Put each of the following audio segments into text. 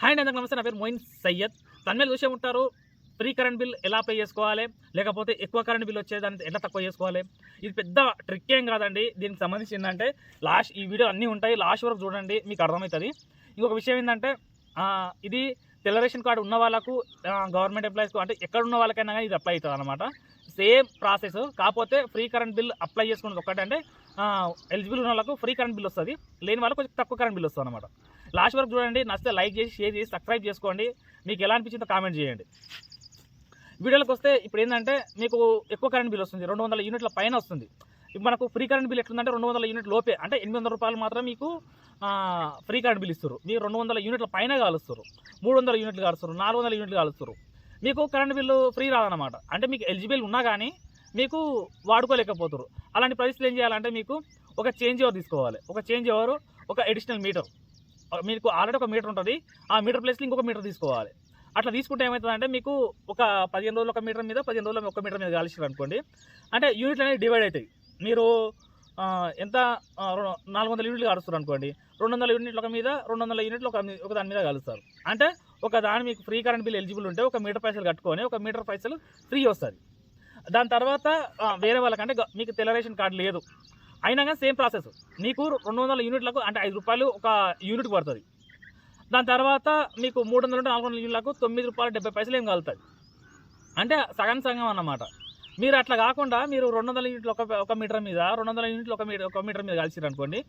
Hi అండి నమస్తే. నా పేరు మోయిన్ సయ్యద్. దాని మీద చూసే ఉంటారు. ఫ్రీ కరెంట్ బిల్ ఎలా పే చేసుకోవాలి? లేకపోతే ఎక్కువ కరెంట్ బిల్ వచ్చే దాన్ని తక్కువ చేసుకోవాలి? ఇది పెద్ద ట్రిక్ ఏం కాదండి. దీనికి సంబంధించి ఏంటంటే లాస్ట్ ఈ వీడియో అన్నీ ఉంటాయి. లాస్ట్ వరకు చూడండి మీకు అర్థమవుతుంది. ఇంకొక విషయం ఏంటంటే ఇది తెల్ల రేషన్ కార్డు ఉన్న వాళ్ళకు గవర్నమెంట్ ఎంప్లాయీస్కు అంటే ఎక్కడ ఉన్న వాళ్ళకైనా కానీ ఇది అప్లై అవుతుంది అనమాట సేమ్ ప్రాసెస్. కాకపోతే ఫ్రీ కరెంట్ బిల్ అప్లై చేసుకున్నది ఒకటంటే ఎలిజిబుల్ ఉన్న వాళ్ళకు ఫ్రీ కరెంట్ బిల్ వస్తుంది. లేని వాళ్ళకి కొంచెం తక్కువ కరెంట్ బిల్ వస్తుంది అనమాట లాస్ట్ వరకు చూడండి నచ్చితే లైక్ చేసి షేర్ చేసి సబ్స్క్రైబ్ చేసుకోండి. మీకు ఎలా అనిపించిందో కామెంట్ చేయండి. వీడియోలోకి వస్తే ఇప్పుడు ఏంటంటే మీకు ఎక్కువ కరెంట్ బిల్ వస్తుంది రెండు వందల యూనిట్ల పైన వస్తుంది. ఇప్పుడు మనకు ఫ్రీ కరెంట్ బిల్ ఎట్లుందంటే రెండు వందల యూనిట్ లోపే అంటే ఎనిమిది వందల రూపాయలు మాత్రం మీకు ఫ్రీ కరెంట్ బిల్ ఇస్తారు మీరు రెండు వందల యూనిట్ల పైన కాలుస్తారు మూడు వందల యూనిట్లు కాలుస్తారు నాలుగు వందల యూనిట్లు కాలుస్తారు మీకు కరెంట్ బిల్లు ఫ్రీ రాదన్నమాట. అంటే మీకు ఎలిజిబుల్ ఉన్నా కానీ మీకు వాడుకోలేకపోతారు అలాంటి పరిస్థితులు ఏం చేయాలంటే మీకు ఒక చేంజ్ ఎవరు తీసుకోవాలి. ఒక చేంజ్ ఎవరు ఒక అడిషనల్ మీటర్ మీకు ఆల్రెడీ ఒక మీటర్ ఉంటుంది. ఆ మీటర్ ప్లేస్లో ఇంకొక మీటర్ తీసుకోవాలి. అట్లా తీసుకుంటే ఏమవుతుందంటే మీకు ఒక పదిహేను రోజులు ఒక మీటర్ మీద పదిహేను రోజులు ఒక మీటర్ మీద కాల్చారు అనుకోండి. అంటే యూనిట్లు అనేవి డివైడ్ అవుతాయి. మీరు ఎంత నాలుగు వందల యూనిట్లు కాలుస్తారు అనుకోండి. రెండు వందల యూనిట్లు ఒక మీద రెండు వందల యూనిట్లు ఒక ఒక దాని మీద కలుస్తారు. అంటే ఒక దాని మీకు ఫ్రీ కరెంట్ బిల్ ఎలిజిబుల్ ఉంటే ఒక మీటర్ పైసలు కట్టుకొని ఒక మీటర్ పైసలు ఫ్రీ వస్తుంది. దాని తర్వాత వేరే వాళ్ళకంటే మీకు తెల్ల రేషన్ కార్డు లేదు. అయినా కానీ సేమ్ ప్రాసెస్. నీకు రెండు వందల యూనిట్లకు అంటే ఐదు రూపాయలు ఒక యూనిట్ పడుతుంది. దాని తర్వాత మీకు మూడు వందల నుండి నాలుగు వందల యూనిట్లకు తొమ్మిది రూపాయలు డెబ్బై పైసలు ఏం కలుగుతుంది అంటే సగం సగం అన్నమాట. మీరు అట్లా కాకుండా మీరు రెండు వందల యూనిట్లు ఒక ఒక మీటర్ మీద రెండు వందల యూనిట్లు ఒక మీటర్ ఒక మీటర్ మీద కలిసిరు అనుకోండి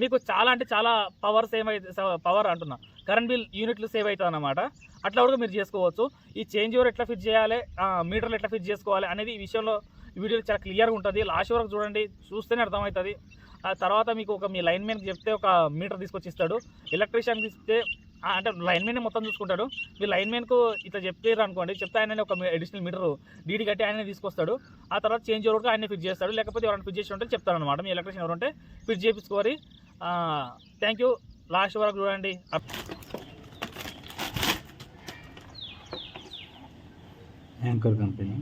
మీకు చాలా అంటే చాలా పవర్ సేవ్ అయితే పవర్ అంటున్నా. కరెంట్ బిల్ యూనిట్లు సేవ్ అవుతుంది అన్నమాట. అట్లా కూడా మీరు చేసుకోవచ్చు. ఈ చేంజ్ ఓవర్ ఎట్లా ఫిట్ చేయాలి? మీటర్లు ఎట్లా ఫిట్ చేసుకోవాలి? అనేది ఈ విషయంలో వీడియో చాలా క్లియర్గా ఉంటుంది. లాస్ట్ వరకు చూడండి చూస్తేనే అర్థమవుతుంది. ఆ తర్వాత మీకు ఒక మీ లైన్ మ్యాన్కి చెప్తే ఒక మీటర్ తీసుకొచ్చి ఇస్తాడు ఎలక్ట్రీషియన్కి ఇస్తే అంటే లైన్ మ్యాన్ మొత్తం చూసుకుంటాడు. మీ లైన్ మ్యాన్కు ఇట్లా చెప్తారు అనుకోండి చెప్తే ఆయన ఒక అడిషనల్ మీటర్ డీడీ కట్టి ఆయన తీసుకొస్తాడు. ఆ తర్వాత చేంజ్ ఓవర్ ఆయన ఫిట్ చేస్తాడు. లేకపోతే ఎవరైనా ఫిట్ చేసి ఉంటే చెప్తారు అనమాట మీ ఎలక్ట్రీషియన్ ఎవరు ఉంటే ఫిట్ చేయించుకోవాలి థ్యాంక్ యూ లాస్ట్ వరకు చూడండి. యాంకర్ కంపెనీ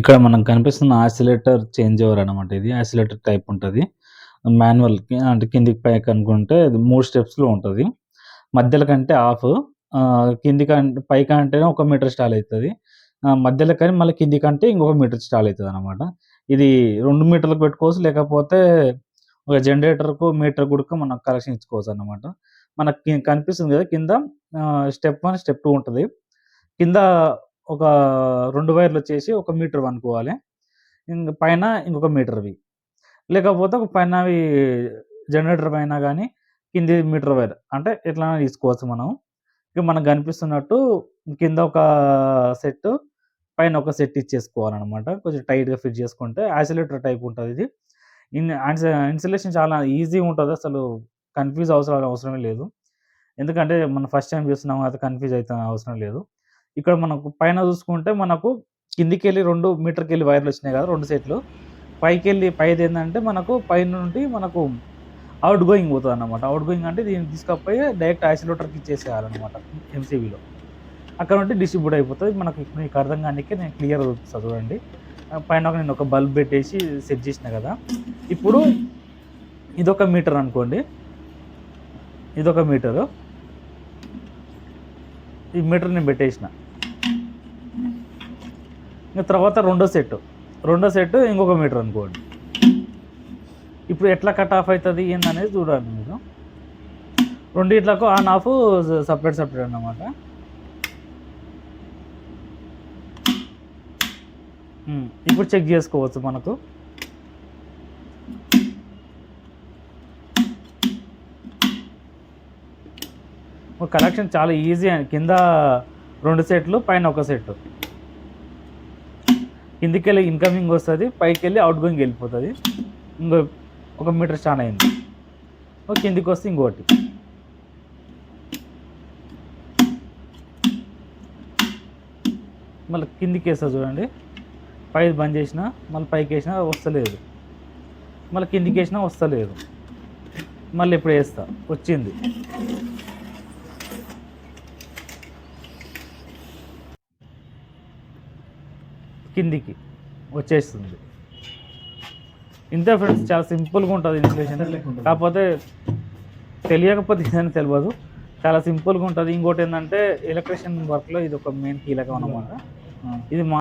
ఇక్కడ మనకు కనిపిస్తున్న ఆసిలేటర్ చేంజ్ ఓవర్ అనమాట ఇది ఆసిలేటర్ టైప్ ఉంటుంది. మాన్యువల్ అంటే కిందికి పై కనుక్కుంటే ఇది మూడు స్టెప్స్లో ఉంటుంది. మధ్యలో కంటే ఆఫ్ కింది కంటే పై కంటేనే ఒక మీటర్ స్టాల్ అవుతుంది మధ్యలో కానీ మళ్ళీ కింది కంటే ఇంకొక మీటర్ స్టాల్ అవుతుంది అనమాట ఇది రెండు మీటర్లకు పెట్టుకోవచ్చు లేకపోతే ఒక జనరేటర్కు మీటర్ కూడా మనం కలెక్షన్ ఇచ్చుకోవచ్చు అనమాట మనకి కనిపిస్తుంది కదా కింద స్టెప్ వన్ స్టెప్ టూ ఉంటుంది. కింద ఒక రెండు వైర్లు వచ్చేసి ఒక మీటర్ అనుకోవాలి ఇంక పైన ఇంకొక మీటర్వి. లేకపోతే ఒక పైన జనరేటర్ పైన కానీ కింది మీటర్ వైర్. అంటే ఎట్లా తీసుకోవచ్చు మనం. ఇక మనకు కనిపిస్తున్నట్టు కింద ఒక సెట్ పైన ఒక సెట్ ఇచ్చేసుకోవాలన్నమాట. కొంచెం టైట్గా ఫిట్ చేసుకుంటే యాసిలేటర్ టైప్ ఉంటుంది ఇది. ఇన్ ఇన్సులేషన్ చాలా ఈజీ ఉంటుంది. అసలు కన్ఫ్యూజ్ అవసరం అవసరమే లేదు. ఎందుకంటే మనం ఫస్ట్ టైం చూస్తున్నాం అది కన్ఫ్యూజ్ అయితే అవసరం లేదు. ఇక్కడ మనకు పైన చూసుకుంటే మనకు కిందికి వెళ్ళి రెండు మీటర్కి వెళ్ళి వైర్లు వచ్చినాయి కదా రెండు సెట్లు పైకి వెళ్ళి పైది ఏంటంటే మనకు పైన నుండి మనకు అవుట్ గోయింగ్ పోతుంది అనమాట అవుట్ గోయింగ్ అంటే దీన్ని తీసుకపోయి డైరెక్ట్ ఐసోలేటర్కి ఇచ్చేసేయాలన్నమాట ఎంసీబీలో అక్కడ నుండి డిస్ట్రిబ్యూట్ అయిపోతుంది. మనకు ఇప్పుడు మీకు అర్థం కానీ నేను క్లియర్ చూపిస్తాను చూడండి. పైన ఒక నేను ఒక బల్బ్ పెట్టేసి సెట్ చేసిన కదా. ఇప్పుడు ఇదొక మీటర్ అనుకోండి. ఇదొక మీటరు. ఈ మీటర్ నేను పెట్టేసిన. తర్వాత రెండో సెట్. రెండో సెట్ ఇంకొక మీటర్ అనుకోండి. ఇప్పుడు ఎట్లా కట్ ఆఫ్ అవుతుంది ఏందనేది చూడాలి మీరు. రెండిట్లకు ఆన్ ఆఫ్ సపరేట్ సపరేట్ అన్నమాట. ఇప్పుడు చెక్ చేసుకోవచ్చు మనకు. కలెక్షన్ చాలా ఈజీ అండి. కింద రెండు సెట్లు పైన ఒక సెట్ కిందికి వెళ్ళి ఇన్కమింగ్ వస్తుంది పైకి వెళ్ళి అవుట్ గోయింగ్ వెళ్ళిపోతుంది. ఇంకో ఒక మీటర్ స్టాన్ అయింది. ఓ కిందికి వస్తే ఇంకోటి. మళ్ళీ కిందికి వేస్తా చూడండి. పై బంద్ చేసిన మళ్ళీ పైకి వేసినా వస్తలేదు. మళ్ళీ కిందికి వేసినా వస్తలేదు. మళ్ళీ ఇప్పుడు వేస్తా. వచ్చింది. కిందికి వచ్చేస్తుంది. ఇంతే ఫ్రెండ్స్ చాలా సింపుల్గా ఉంటుంది ఇన్స్టలేషన్ కాకపోతే తెలియకపోతే ఏదని తెలియదు. చాలా సింపుల్గా ఉంటుంది. ఇంకోటి ఏంటంటే ఎలక్ట్రిషియన్ వర్క్లో ఇది ఒక మెయిన్ కీలకం అనమాట ఇది మా